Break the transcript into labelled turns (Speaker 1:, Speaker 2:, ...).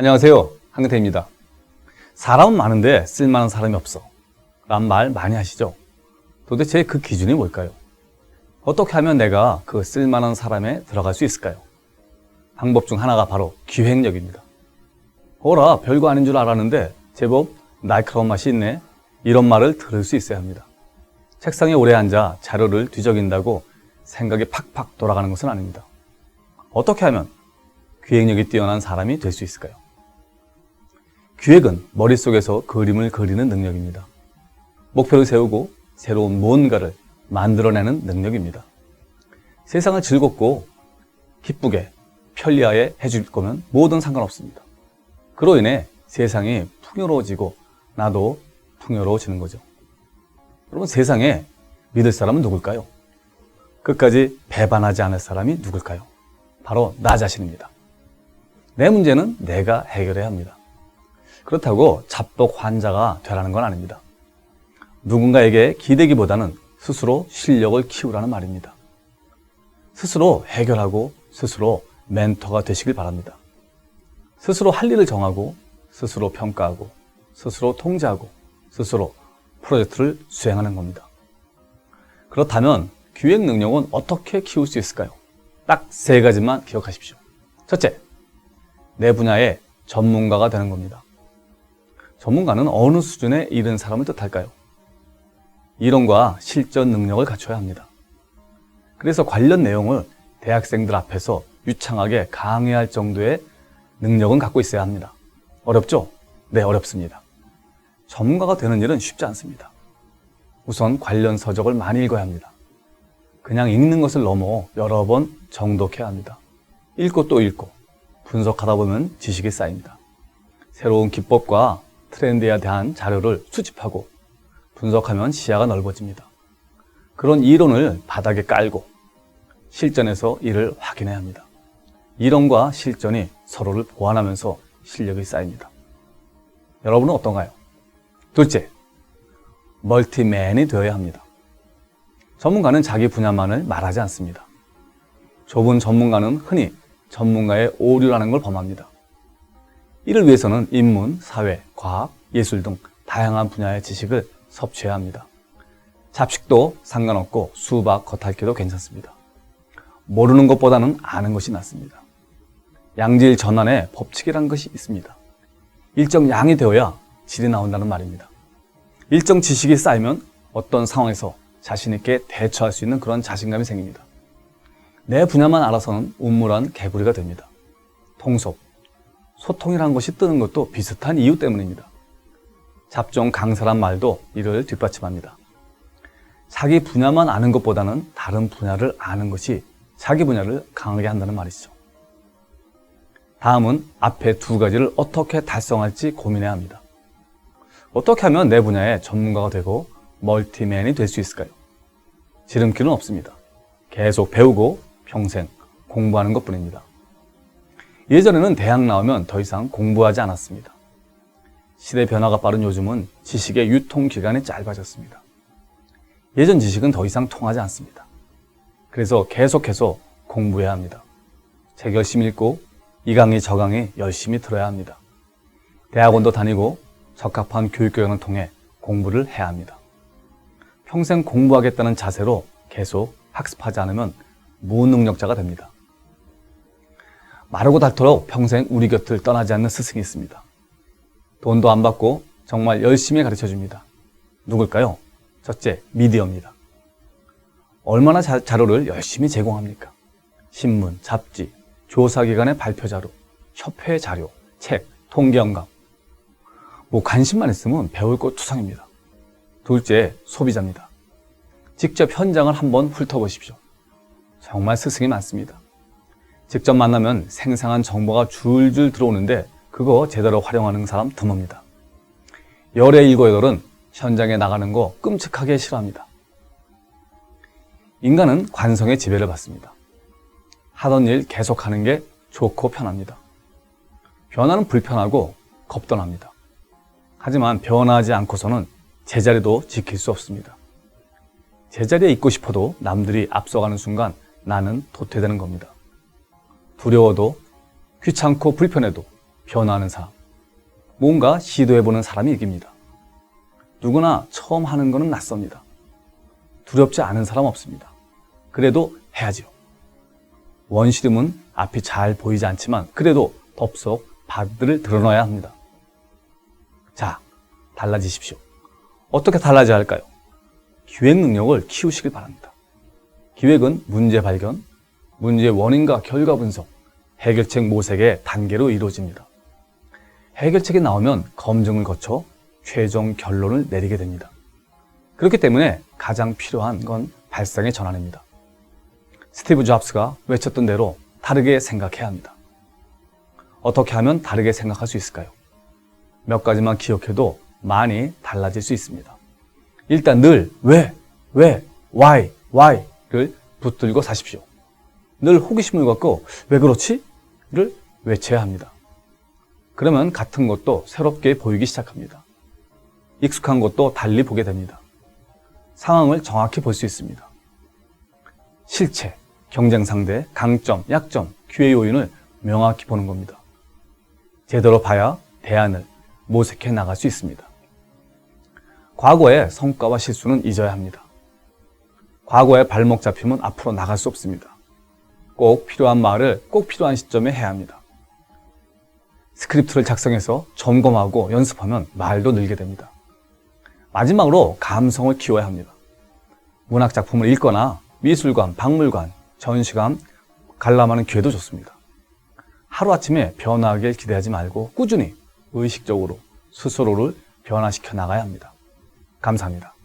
Speaker 1: 안녕하세요. 한근태입니다. 사람은 많은데 쓸만한 사람이 없어. 란 말 많이 하시죠? 도대체 그 기준이 뭘까요? 어떻게 하면 내가 그 쓸만한 사람에 들어갈 수 있을까요? 방법 중 하나가 바로 기획력입니다. 어라, 별거 아닌 줄 알았는데 제법 날카로운 맛이 있네. 이런 말을 들을 수 있어야 합니다. 책상에 오래 앉아 자료를 뒤적인다고 생각이 팍팍 돌아가는 것은 아닙니다. 어떻게 하면 기획력이 뛰어난 사람이 될 수 있을까요? 기획은 머릿속에서 그림을 그리는 능력입니다. 목표를 세우고 새로운 무언가를 만들어내는 능력입니다. 세상을 즐겁고 기쁘게 편리하게 해줄 거면 뭐든 상관없습니다. 그로 인해 세상이 풍요로워지고 나도 풍요로워지는 거죠. 여러분 세상에 믿을 사람은 누굴까요? 끝까지 배반하지 않을 사람이 누굴까요? 바로 나 자신입니다. 내 문제는 내가 해결해야 합니다. 그렇다고 잡독 환자가 되라는 건 아닙니다. 누군가에게 기대기보다는 스스로 실력을 키우라는 말입니다. 스스로 해결하고 스스로 멘토가 되시길 바랍니다. 스스로 할 일을 정하고 스스로 평가하고 스스로 통제하고 스스로 프로젝트를 수행하는 겁니다. 그렇다면 기획 능력은 어떻게 키울 수 있을까요? 딱 세 가지만 기억하십시오. 첫째, 내 분야의 전문가가 되는 겁니다. 전문가는 어느 수준에 이른 사람을 뜻할까요? 이론과 실전 능력을 갖춰야 합니다. 그래서 관련 내용을 대학생들 앞에서 유창하게 강의할 정도의 능력은 갖고 있어야 합니다. 어렵죠? 네, 어렵습니다. 전문가가 되는 일은 쉽지 않습니다. 우선 관련 서적을 많이 읽어야 합니다. 그냥 읽는 것을 넘어 여러 번 정독해야 합니다. 읽고 또 읽고 분석하다 보면 지식이 쌓입니다. 새로운 기법과 트렌드에 대한 자료를 수집하고 분석하면 시야가 넓어집니다. 그런 이론을 바닥에 깔고 실전에서 이를 확인해야 합니다. 이론과 실전이 서로를 보완하면서 실력이 쌓입니다. 여러분은 어떤가요? 둘째, 멀티맨이 되어야 합니다. 전문가는 자기 분야만을 말하지 않습니다. 좁은 전문가는 흔히 전문가의 오류라는 걸 범합니다. 이를 위해서는 인문, 사회, 과학, 예술 등 다양한 분야의 지식을 섭취해야 합니다. 잡식도 상관없고 수박, 겉핥기도 괜찮습니다. 모르는 것보다는 아는 것이 낫습니다. 양질 전환의 법칙이란 것이 있습니다. 일정 양이 되어야 질이 나온다는 말입니다. 일정 지식이 쌓이면 어떤 상황에서 자신있게 대처할 수 있는 그런 자신감이 생깁니다. 내 분야만 알아서는 우물한 개구리가 됩니다. 통속, 소통이라는 것이 뜨는 것도 비슷한 이유 때문입니다. 잡종 강사란 말도 이를 뒷받침합니다. 자기 분야만 아는 것보다는 다른 분야를 아는 것이 자기 분야를 강하게 한다는 말이죠. 다음은 앞에 두 가지를 어떻게 달성할지 고민해야 합니다. 어떻게 하면 내 분야의 전문가가 되고 멀티맨이 될 수 있을까요? 지름길은 없습니다. 계속 배우고 평생 공부하는 것 뿐입니다. 예전에는 대학 나오면 더 이상 공부하지 않았습니다. 시대 변화가 빠른 요즘은 지식의 유통 기간이 짧아졌습니다. 예전 지식은 더 이상 통하지 않습니다. 그래서 계속해서 공부해야 합니다. 책 열심히 읽고 이 강의 저 강의 열심히 들어야 합니다. 대학원도 다니고 적합한 교육교양을 통해 공부를 해야 합니다. 평생 공부하겠다는 자세로 계속 학습하지 않으면 무능력자가 됩니다. 마르고 닳도록 평생 우리 곁을 떠나지 않는 스승이 있습니다. 돈도 안 받고 정말 열심히 가르쳐 줍니다. 누굴까요? 첫째, 미디어입니다. 얼마나 자, 자료를 열심히 제공합니까? 신문, 잡지, 조사기관의 발표 자료, 협회 자료, 책, 통계영감. 뭐 관심만 있으면 배울 것 투성입니다. 둘째, 소비자입니다. 직접 현장을 한번 훑어보십시오. 정말 스승이 많습니다. 직접 만나면 생생한 정보가 줄줄 들어오는데 그거 제대로 활용하는 사람 드뭅니다. 열의 일곱 여덟은 현장에 나가는 거 끔찍하게 싫어합니다. 인간은 관성의 지배를 받습니다. 하던 일 계속하는 게 좋고 편합니다. 변화는 불편하고 겁도 납니다. 하지만 변화하지 않고서는 제자리도 지킬 수 없습니다. 제자리에 있고 싶어도 남들이 앞서가는 순간 나는 도태되는 겁니다. 두려워도 귀찮고 불편해도 변화하는 사람, 뭔가 시도해보는 사람이 이깁니다. 누구나 처음 하는 것은 낯섭니다. 두렵지 않은 사람 없습니다. 그래도 해야지요. 원시름은 앞이 잘 보이지 않지만 그래도 덥석 바들을 드러넣어야 합니다. 자, 달라지십시오. 어떻게 달라져야 할까요? 기획 능력을 키우시길 바랍니다. 기획은 문제 발견, 문제의 원인과 결과 분석, 해결책 모색의 단계로 이루어집니다. 해결책이 나오면 검증을 거쳐 최종 결론을 내리게 됩니다. 그렇기 때문에 가장 필요한 건 발상의 전환입니다. 스티브 잡스가 외쳤던 대로 다르게 생각해야 합니다. 어떻게 하면 다르게 생각할 수 있을까요? 몇 가지만 기억해도 많이 달라질 수 있습니다. 일단 늘 왜, 왜, why, why를 붙들고 사십시오. 늘 호기심을 갖고 왜 그렇지? 를 외쳐야 합니다. 그러면 같은 것도 새롭게 보이기 시작합니다. 익숙한 것도 달리 보게 됩니다. 상황을 정확히 볼 수 있습니다. 실체, 경쟁 상대, 강점, 약점, 기회 요인을 명확히 보는 겁니다. 제대로 봐야 대안을 모색해 나갈 수 있습니다. 과거의 성과와 실수는 잊어야 합니다. 과거에 발목 잡히면 앞으로 나갈 수 없습니다. 꼭 필요한 말을 꼭 필요한 시점에 해야 합니다. 스크립트를 작성해서 점검하고 연습하면 말도 늘게 됩니다. 마지막으로 감성을 키워야 합니다. 문학 작품을 읽거나 미술관, 박물관, 전시관 관람하는 기회도 좋습니다. 하루아침에 변화하길 기대하지 말고 꾸준히 의식적으로 스스로를 변화시켜 나가야 합니다. 감사합니다.